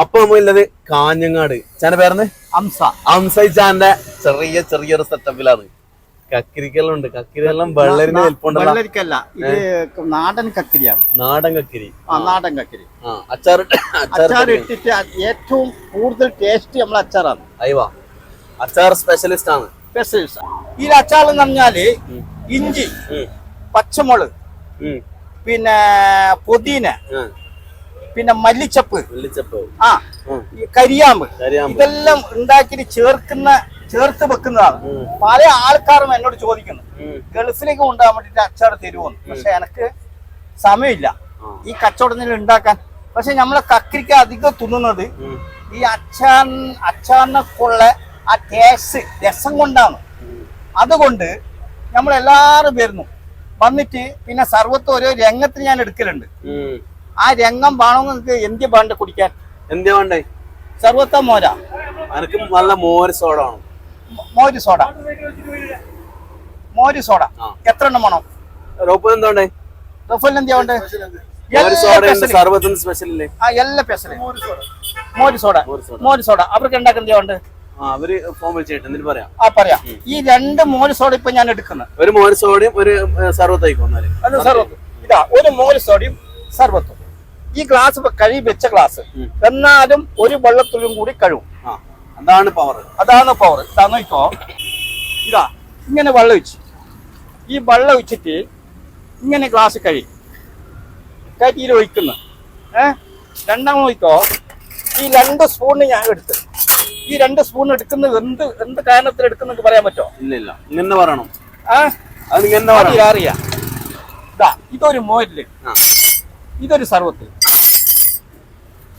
അപ്പൊ നമ്മളുള്ളത് കാഞ്ഞങ്ങാട്. ചാന പേരെന്ന് അംസ. അംസ ചാന്റെ ചെറിയ ചെറിയൊരു സെറ്റപ്പിലാണ് കക്കിരിക്കെല്ലാം ഉണ്ട് കക്കിരിയെല്ലാം വെള്ളരിന് വെള്ളരിക്കല്ല. ഇത് നാടൻ കക്കിരിയാണ്. നാടൻ കക്കിരി. ആ നാടൻ കക്കിരി. അച്ചാർ അച്ചാർ ഇട്ടിട്ട് ഏറ്റവും കൂടുതൽ ടേസ്റ്റ് നമ്മൾ അച്ചാറാണ്. അയവാ അച്ചാർ സ്പെഷ്യലിസ്റ്റ് ആണ്. സ്പെഷ്യൽസ് ഈ അച്ചാർ എന്ന് പറഞ്ഞാൽ ഇഞ്ചി പച്ചമുളക് പിന്നെ പുതിന. പിന്നെ മല്ലിച്ചപ്പ്. മല്ലിച്ചപ്പ്. ആ കരിയാമ്പ്. ഇതെല്ലാം ഉണ്ടാക്കിയിട്ട് ചേർക്കുന്ന ചേർത്ത് വെക്കുന്നതാണ്. പല ആൾക്കാരും എന്നോട് ചോദിക്കുന്നു. ഗൾഫിലേക്ക് കൊണ്ടുപോകാൻ വേണ്ടിട്ട് അച്ചാർ തരുമോന്ന് പക്ഷെ എനിക്ക് സമയമില്ല. ഈ കച്ചവടത്തിൽ ഉണ്ടാക്കാൻ. പക്ഷെ നമ്മളെ കക്കരിക്ക അധികം തിന്നുന്നത് ഈ അച്ചാർ അച്ചാറിനൊക്കെയുള്ള ആ ടേസ്റ്റ് രസം കൊണ്ടാണ്. അതുകൊണ്ട് നമ്മൾ എല്ലാവരും വരുന്നു. വന്നിട്ട് പിന്നെ സർവത്ത് ഓരോ രംഗത്തിന് ഞാൻ എടുക്കലുണ്ട്. ആ രംഗം വേണോ നിങ്ങൾക്ക് എന്ത് വേണ്ട കുടിക്കാൻ? എന്ത് വേണ്ടേ? സർവത്ത മോര. എനിക്ക് നല്ല മോര് സോഡ വേണം. മോര് സോഡ. മോര് സോഡ. എത്ര എണ്ണം വേണം? റോപ്പ് എന്താ വേണ്ടേ? റഫൽ എന്തിയാ വേണ്ട? മോര് സോഡ മോര് സോഡ. അവർക്ക് ഉണ്ട് അവർ ഫോം വിളിച്ചിട്ട് എന്നിട്ട് പറയാം. ആ പറയാം. ഈ രണ്ട് മോര് സോഡ ഇപ്പൊ ഞാൻ എടുക്കുന്നത്. ഒരു മോര് സോഡയും ഒരു സർവത്തായിക്കോന്നാൽ ഇതാ ഒരു മോര് സോഡയും സർവത്തും. ഈ ഗ്ലാസ് കഴുകി വെച്ച ഗ്ലാസ്. എന്നാലും ഒരു വെള്ളത്തുള്ളിയും കൂടി കഴുകും. അതാണ് പവർ അതാണ് പവർ ഇതാ ഇതാ ഇങ്ങനെ വെള്ളം ഒഴിച്ച് ഈ വെള്ളം ഒഴിച്ചിട്ട് ഇങ്ങനെ ഗ്ലാസ് കഴുകി. കറ്റിയിൽ ഒഴിക്കുന്നു. ഏ? രണ്ടാമത് ഒഴിക്കോ ഈ രണ്ട് സ്പൂണ് ഞാൻ എടുത്ത്. ഈ രണ്ട് സ്പൂൺ എടുക്കുന്നത് എന്ത് എന്ത് കാരണത്തിൽ എടുക്കുന്നത് പറയാൻ പറ്റുമോ? ഇല്ല ഇല്ല. ഇങ്ങനെ പറയണം ആ? അത് ഇങ്ങനെ അറിയാം. ഇതാ ഇതൊരു മോരിൽ ഇതൊരു സർവത്ത്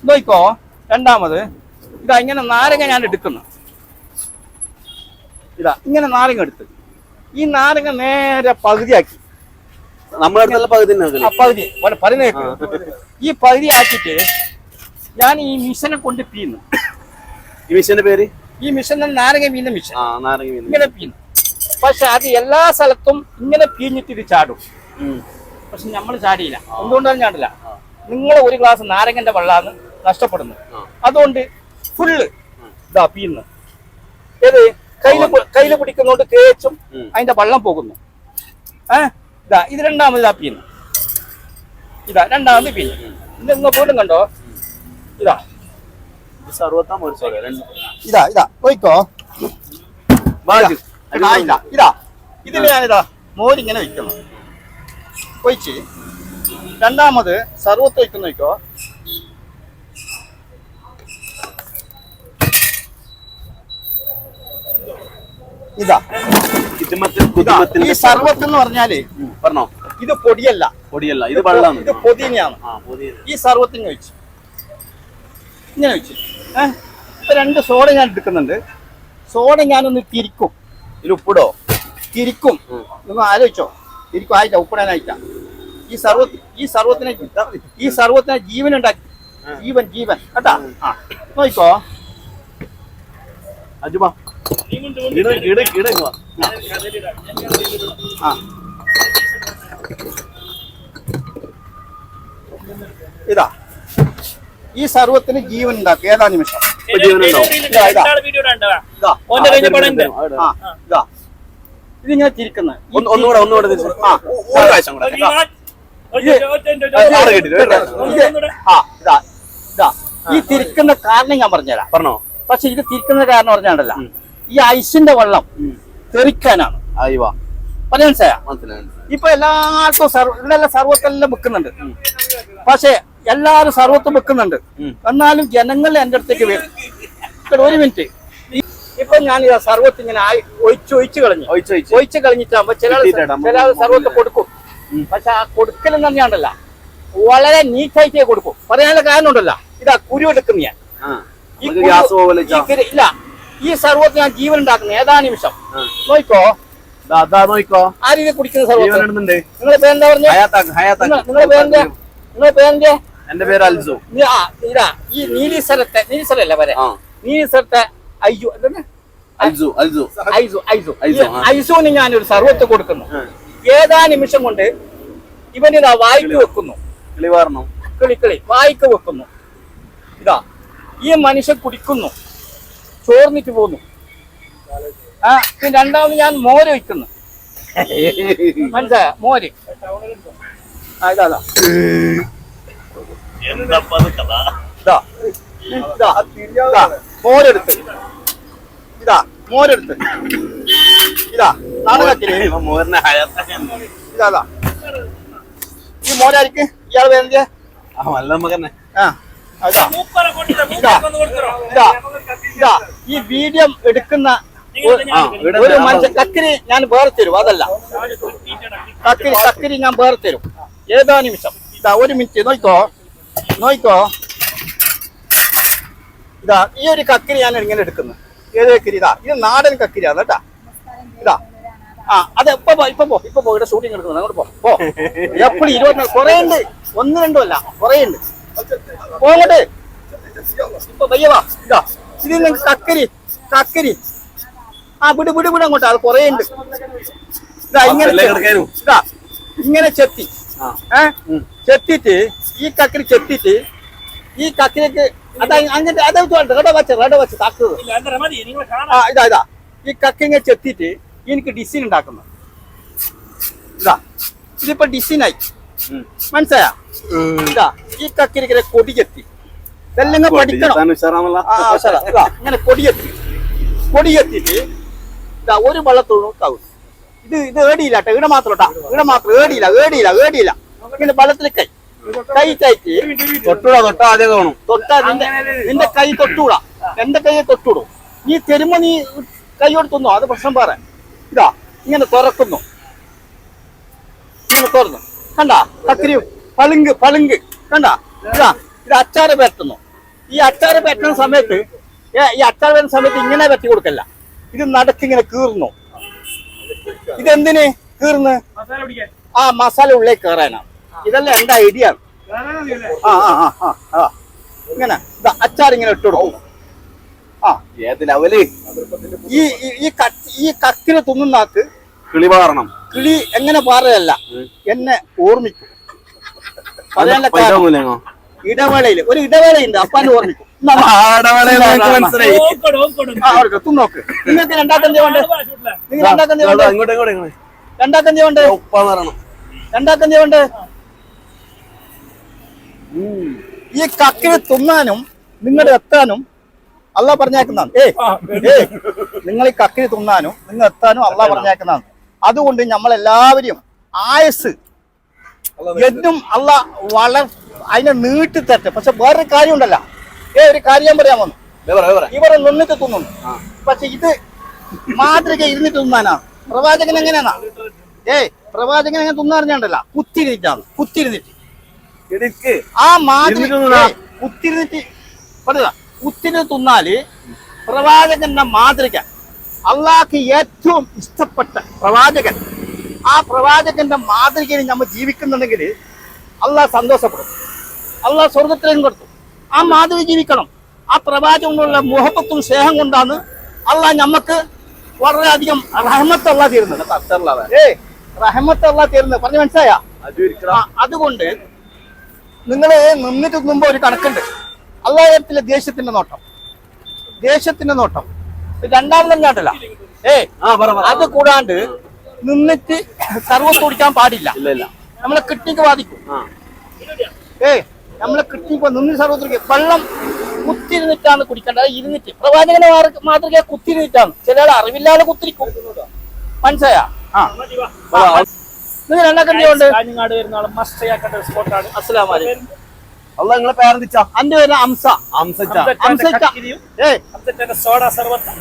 നോക്കോ രണ്ടാമത്. ഇതാ ഇങ്ങനെ നാരങ്ങ ഞാൻ എടുക്കുന്നു. ഇതാ ഇങ്ങനെ നാരങ്ങ എടുത്ത്. ഈ നാരങ്ങ നേരെ പകുതിയാക്കി. അടുത്തുള്ള പകുതി പകുതി. ഈ പകുതി ആക്കിട്ട് ഞാൻ ഈ മിഷനെ കൊണ്ട് പീന്നു ഈ മിഷന്റെ പേര്? ഈ മിഷൻ നാരങ്ങ വീന്ന മിഷൻ. ഇങ്ങനെ പീന്നു പക്ഷെ അത് എല്ലാ സ്ഥലത്തും ഇങ്ങനെ പീഞ്ഞിട്ട് ഇത് ചാടും. പക്ഷെ നമ്മൾ ചാടിയില്ല. എന്തുകൊണ്ടാണ് ചാടില്ല? നിങ്ങൾ ഒരു ഗ്ലാസ് നാരങ്ങന്റെ വെള്ളമാണ് നഷ്ടപ്പെടുന്നത് ആ. അതുകൊണ്ട് ഫുള്ള് ഇതാ പീന്ന്. ഏത്? കയ്യിൽ കയ്യിൽ പിടിക്കുന്നോണ്ട് തേച്ചും ഉം. അതിന്റെ വള്ളം പോകുന്നു. ഏ? ഇതാ ഇത് രണ്ടാമത് ഇതാ പീന്ന്. ഇതാ രണ്ടാമത് പീന്ന്. ഇത് നിങ്ങൾ പോലും കണ്ടോ? ഇതാ. ഇത് ഇതാ പോയിക്കോ. ഇതാ ഇതാ ഇതിൽ ഞാനിതാ മോരിങ്ങനെ വെക്കണം. ഒഴിച്ച് രണ്ടാമത് സർവത്ത് വയ്ക്കുന്ന നോക്കോ ഇതാ. ഈ സർവത്ത് എന്ന് പറഞ്ഞാൽ പറഞ്ഞോ? ഇത് പൊടിയല്ല. പൊടിയല്ല ഇത് വെള്ളമാണ്. ഇത് പൊതിനെയാണ്. ഈ സർവത്തിന് വെച്ച് ഇങ്ങനെ വെച്ച് ഏഹ് ഇപ്പൊ രണ്ട് സോഡ ഞാൻ എടുക്കുന്നുണ്ട്. സോഡ ഞാനൊന്ന് തിരിക്കും. ഇതിൽ ഉപ്പിടോ? തിരിക്കും. നിങ്ങൾ ആലോചിച്ചോ. തിരിക്കും. ആയിട്ട ഉപ്പിടാനായിട്ട. ഈ സർവ ഈ സർവത്തിനെ ഈ സർവത്തിനെ ജീവൻ ഉണ്ടാക്കി ജീവൻ ജീവൻ. കേട്ടാ? ആ നോക്കോ അജുബാ ഇതാ. ഈ സർവത്തിന് ജീവൻ ഉണ്ടാക്കും ഏതാ നിമിഷം? ഇതിങ്ങനെ തിരിക്കുന്നത് ഒന്ന് ഒന്നുകൂടെ ഒന്നുകൂടെ ഈ തിരിക്കുന്ന കാരണം ഞാൻ പറഞ്ഞുതരാം. പറഞ്ഞോ. പക്ഷെ ഇത് തിരിക്കുന്ന കാരണം പറഞ്ഞാണ്ടല്ല. ഈ ഐസിന്റെ വെള്ളം തെറിക്കാനാണ്. മനസ്സിലായ? ഇപ്പൊ എല്ലാവർക്കും സർവ ഇവിടെല്ലാം സർവത്തെല്ലാം വെക്കുന്നുണ്ട്. പക്ഷേ എല്ലാരും സർവത്തും വെക്കുന്നുണ്ട്. എന്നാലും ജനങ്ങൾ എന്റെ അടുത്തേക്ക് വരും. ഒരു മിനിറ്റ്. ഇപ്പൊ ഞാൻ സർവത്ത് ഇങ്ങനെ ഒഴിച്ചു ഒഴിച്ച് കളഞ്ഞു. ഒഴിച്ച് കളഞ്ഞിട്ടാകുമ്പോ ചില ചില സർവത്ത് കൊടുക്കും. പക്ഷെ ആ കൊടുക്കലെന്ന് പറഞ്ഞാണ്ടല്ല വളരെ നീറ്റായിട്ടേ കൊടുക്കും. പറയാനുള്ള കാരണം ഉണ്ടല്ല. ഇതാ കുരു എടുക്കുന്ന ഞാൻ. ഇല്ല. ഈ സർവത്ത് ഞാൻ ജീവൻ ഉണ്ടാക്കുന്നത് ഏതാ നിമിഷം? നോക്കോ നോക്കോ ആ രീതി കുടിക്കുന്ന സർവത്ത് നിങ്ങളെ പേരെന്താ പറഞ്ഞു? നിങ്ങളെ പേരെന്റെ നിങ്ങളെ പേരെന്റെ എന്റെ പേര് അൽസു. ആ ഇതാ ഈ നീലീശ്വരത്തെ നീലീശ്വരല്ലേ വരെ? ആ. നീലീശ്വരത്തെ അയ്യോ അൽസു അൽസു. ഐസു ഐസു. ഐസുവിന് ഞാനൊരു സർവത്ത് കൊടുക്കുന്നു. ഏതാ നിമിഷം കൊണ്ട് ഇവനിതാ വായിക്ക് വെക്കുന്നു. കിളി കിളി കിളി വായിക്ക് വെക്കുന്നു. ഇതാ ഈ മനുഷ്യൻ കുടിക്കുന്നു. ചോർന്നിട്ട് പോന്നു. ആ പിന്നെ രണ്ടാമത് ഞാൻ മോര് വയ്ക്കുന്നു മനസ്സിലായ? മോര്. ആ ഇതാ മോരെടുത്ത്. ഇതാ മോരെടുത്ത്. ഇതാ. നാടകത്തിൽ. ഇതാ ഈ മോരായിരിക്കും ഇയാൾ വേണ്ടിയ ആ നല്ല മകനെ ആ. ഈ വീഡിയോ എടുക്കുന്ന ഒരു- മനുഷ്യൻ കക്കിരി ഞാൻ വേറെ തരും അതല്ല. കക്കിരി കക്കിരി ഞാൻ വേറെ തരും ഏതാ നിമിഷം? ഇതാ ഒരു മിനിറ്റ് നോക്കോ. നോക്കോ. ഇതാ ഈ ഒരു കക്കിരി ഞാൻ ഇങ്ങനെ എടുക്കുന്നു. ഏത് കക്കിരി? ഇതാ ഇത് നാടൻ കക്കിരിയാണ് കേട്ടാ. ഇതാ. ആ അത് ഇപ്പൊ പോ ഇപ്പൊ പോ ഇപ്പൊ പോ ഇവിടെ ഷൂട്ടിംഗ് എടുക്കുന്നു അങ്ങോട്ട് പോ. പോ. എപ്പോഴും ഇരുപത്തിനാല് കുറേ ഉണ്ട്. ഒന്ന് രണ്ടും അല്ല കുറേ ഉണ്ട്. പോങ്ങോട്ട് ഇപ്പൊ പയ്യവാ ഇതാ. ഇത് നിങ്ങൾക്ക് കക്കരി കക്കരി. ആ വിട് വിട് വിട് അങ്ങോട്ട്. അത് കൊറേ ഉണ്ട്. ഇതാ ഇങ്ങനെ ഇതാ ഇങ്ങനെ ചെത്തി. ആ. ഏ? ചെത്തിട്ട് ഈ കക്കരി ചെത്തിട്ട് ഈ കക്കരിക്ക് അതാ അങ്ങനത്തെ അതെ റെഡ വച്ച റെഡ വച്ച് താക്കുന്നത് ആ ഇതാ ഇതാ. ഈ കക്കിങ്ങ ചെത്തിട്ട് എനിക്ക് ഡിസൈൻ ഉണ്ടാക്കുന്നു ഇതാ. ഇതിപ്പോ ഡിസൈനായി. മനസ്സിലായ? ഇതാ ഈ കക്കിരിക്കലെ കൊടിയെത്തി ഇതെല്ലാം പഠിക്കണം. ഇങ്ങനെ കൊടിയെത്തി കൊടിയെത്തിട്ട് ഇതാ ഒരു വെള്ളത്തോളും താവും ഇത് ഇത് ഏടിയില്ല കേട്ടോ ഇവിടെ മാത്രം കേട്ടാ. ഇവിടെ മാത്രം ഏടിയില്ല ഏടിയില്ല ഏടിയില്ല. ഇങ്ങനെ വള്ളത്തിൽ കൈ. കൈ കയറ്റി തൊട്ടൂടാ തൊട്ടാ അതേ തോന്നും തൊട്ടാ നിന്റെ നിന്റെ കൈ തൊട്ടൂടാ. എന്റെ കൈയെ തൊട്ടൂടും. നീ തരുമ്പോ നീ കൈയോടുത്തുന്നോ അത് പ്രശ്നം പറ ഇതാ ഇങ്ങനെ തുറക്കുന്നു. ഇങ്ങനെ തുറന്നു. കണ്ട? കത്തിരി പളുങ്ക് പളുങ്ക്. കണ്ട? ഇതാ ഇത് അച്ചാറ് പരത്തുന്നു. ഈ അച്ചാറ് പറ്റുന്ന സമയത്ത് ഈ അച്ചാറ് വരുന്ന സമയത്ത് ഇങ്ങനെ പറ്റി കൊടുക്കല്ല. ഇത് നടക്കിങ്ങനെ കീറുന്നു. ഇതെന്തിന് കീർന്ന് ആ മസാല ഉള്ളിൽ കയറാനാണ്. ഇതെല്ലാം എന്റെ ഐഡിയ ആ ആ ആ ആ ഇങ്ങനെ അച്ചാർ ഇങ്ങനെ ഇട്ട് കൊടുക്കും ആ. ഏത് ലെവൽ? ഈ ഈ- കത്തി ഈ കത്തിന് തിന്നുന്നാക്ക് കിളി പാറണം കിളി എങ്ങനെ പാറയല്ല. എന്നെ ഓർമ്മിക്കും. പറയാനുള്ള കാരണം ഇടവേളയിൽ ഒരു ഇടവേളയുണ്ട് അപ്പാന്റെ ഓർമ്മിക്കും. തിന്നോക്ക് നിങ്ങൾക്ക് രണ്ടാക്കന്തി വേണ്ട നിങ്ങൾ രണ്ടാക്കന്തി വേണ്ട ഇങ്ങോട്ട് ഇങ്ങോട്ട് ഇങ്ങോട്ട്. രണ്ടാക്കന്തി വേണ്ട ഉപ്പാന്ന് പറയണം. രണ്ടാക്കന്തി വേണ്ട ഈ കക്കിന് തുന്നാനും നിങ്ങളുടെ എത്താനും അല്ല പറഞ്ഞേക്കുന്നതാണ്. ഏ ഏ നിങ്ങൾ ഈ കക്കിന് തുന്നാനും നിങ്ങൾ എത്താനും അല്ല പറഞ്ഞേക്കുന്നതാണ്. അതുകൊണ്ട് നമ്മൾ എല്ലാവരും ആയസ് എന്നും അല്ല വളർ അതിനെ നീട്ടി തരട്ടെ. പക്ഷെ വേറൊരു കാര്യം ഉണ്ടല്ല ഏ ഒരു കാര്യം പറയാൻ വന്നു. ഇവരെ നിന്നിട്ട് തിന്നുന്നു. പക്ഷെ ഇത് മാതൃക ഇരുന്നിട്ട് തിന്നാനാ. പ്രവാചകൻ എങ്ങനെയാണാ ഏയ് പ്രവാചകൻ എങ്ങനെ തിന്നറിഞ്ഞാണ്ടല്ല. കുത്തിരുന്നിട്ടാണ് കുത്തിരുന്നിട്ട്. ആ മാതൃക കുത്തിരുന്നിട്ട് പറഞ്ഞതാ. കുത്തിരുന്ന് തിന്നാൽ പ്രവാചകന്റെ മാതൃക അള്ളാഹ്ക്ക് ഏറ്റവും ഇഷ്ടപ്പെട്ട പ്രവാചകൻ. ആ പ്രവാചകന്റെ മാതൃകയിൽ നമ്മൾ ജീവിക്കുന്നുണ്ടെങ്കിൽ അള്ളാഹ് സന്തോഷപ്പെടും. അള്ളാഹ് സ്വർഗത്തിലേക്കും കൊടുത്തു. ആ മാതൃക ജീവിക്കണം. ആ പ്രവാചകനുള്ള മുഹബത്തും സ്നേഹം കൊണ്ടാണ് അള്ളാഹ് നമുക്ക് വളരെയധികം റഹമത്ത് അള്ളാഹ് തീരുന്നത്. ഏ റഹമത്ത് അള്ളാഹ് തീരുന്നത്. പറഞ്ഞു മനസ്സിലായാ? അതുകൊണ്ട് നിങ്ങൾ നിന്നിട്ട് മുമ്പ് ഒരു കണക്കുണ്ട്. അള്ളാഹത്തിലെ ദേശത്തിന്റെ നോട്ടം. ദേശത്തിന്റെ നോട്ടം. രണ്ടാമതും കാട്ടല്ല ഏ അത് കൂടാണ്ട് നിന്നിട്ട് സർവം കുടിക്കാൻ പാടില്ല. നമ്മളെ കിഡ്നിക്ക് ബാധിക്കും. ഏ നമ്മളെ കിഡ്നിക്ക് നിന്ന് സർവത്ത് കുടിക്കുക വെള്ളം കുത്തിരുന്നിട്ടാണ് കുടിക്കേണ്ടത്. ഇരുന്നിട്ട്. പ്രവാചകനെ മാതൃ- മാതൃക കുത്തിരുന്നിട്ടാണ് ചില അറിവില്ലാതെ കുത്തിരിക്കും. മനസ്സിലായ ആ. നിങ്ങൾ രണ്ടാക്കണ്ടിയുണ്ട് കാഞ്ഞങ്ങാട് വരുന്ന സ്പോട്ടാണ് അസ്സലാം വലൈക്കും അല്ല നിങ്ങളെ പേരെന്തിച്ച? അന്റെ പേര് അംസ. അംസച്ച. അംസച്ച. ഏ? സോഡ സർവത്ത്.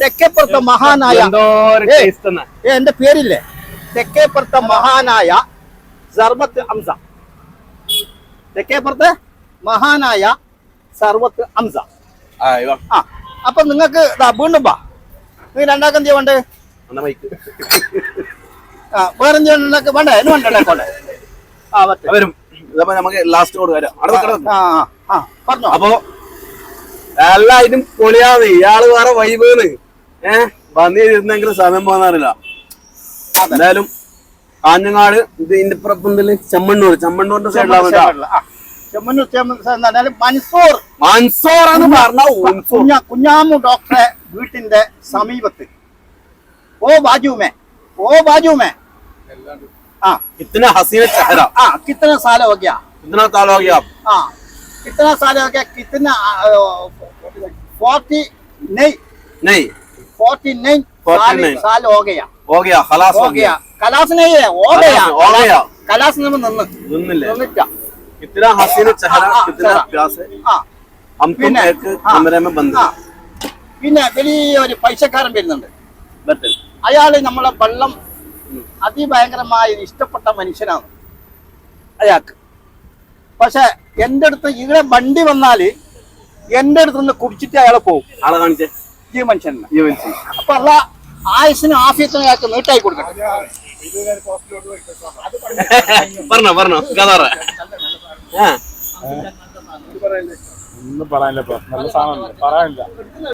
തെക്കേപ്പുറത്തെ മഹാനായ എന്റെ പേരില്ലേ? തെക്കേപ്പുറത്തെ മഹാനായ സർവത്ത് അംസ. തെക്കേപ്പുറത്തെ മഹാനായ സർവത്ത് അംസ. ആ അപ്പൊ നിങ്ങൾക്ക് ദാ വീണ്ടും വാ. നിങ്ങൾ രണ്ടാക്കം എന്ത് വേണ്ടേ അന്ന മൈക്ക് ആ വേറെ എന്തെങ്കിലും വേണ്ട? എന്നെ വേണ്ട ആ പറ്റും. വരും ഇതപ്പോ നമുക്ക് ലാസ്റ്റ് കൊടുക്കാം. വരാം. ആ ആ, പറഞ്ഞോ. അപ്പൊ എല്ലായിട്ടും പൊളിയാന്ന് ഇയാൾ വേറെ വൈബേന്ന് ഏഹ് വന്നിരുന്നെങ്കിൽ സമയം പോകാറില്ല എന്തായാലും കാഞ്ഞങ്ങാട് ഇത് ഇതിന്റെ പുറപ്പെന്തൽ ചെമ്മണ്ണൂർ ചെമ്മണ്ണൂരിന്റെ സൈഡിലാണ് മൻസൂർ മൻസൂർ. എന്ന് പറഞ്ഞ കുഞ്ഞാമു ഡോക്ടറെ വീട്ടിന്റെ സമീപത്ത്. ഓ ബാജുമേ. ഓ ബാജുമേ. ആ कितना हसीन चेहरा ആ കിത്തന സാല हो गया कितना साल हो गया आप हाँ कितना साल हो गया कितना फोर्टी नहीं नहीं फोर्टी नहीं 49 साल साल हो गया हो गया खलास हो गया कलास नहीं है हो गया हो गया കലാസ് നമ്മൾ നിന്ന് सुन നിന്നില്ല कितना हसीन चेहरा हाँ, कितना चेहरा। प्यास है ആ हम तुम പിന്നെ, एक ആ. कमरे में बंद ആ പിന്നെ വലിയൊരു പൈസക്കാരൻ വരുന്നുണ്ട് बैठे അയാള് നമ്മളെ വെള്ളം അതിഭയങ്കരമായ ഒരു ഇഷ്ടപ്പെട്ട മനുഷ്യനാണ് അയാൾക്ക്. പക്ഷെ എന്റെ അടുത്ത് ഇവിടെ വണ്ടി വന്നാൽ എന്റെ അടുത്ത് നിന്ന് കുടിച്ചിട്ട് അയാൾ പോകും ആളെ കാണിച്ചേ? ഈ മനുഷ്യനെ. ഈ മനുഷ്യൻ അപ്പൊ അല്ല ആയുസിനും ആഫിയത്തിനും അയാൾക്ക് നീട്ടായി കൊടുക്കട്ടെ. പറഞ്ഞോ പറഞ്ഞോ കഥ ഒന്നും പറയാനില്ല നല്ല സാധനം പറയാനില്ല.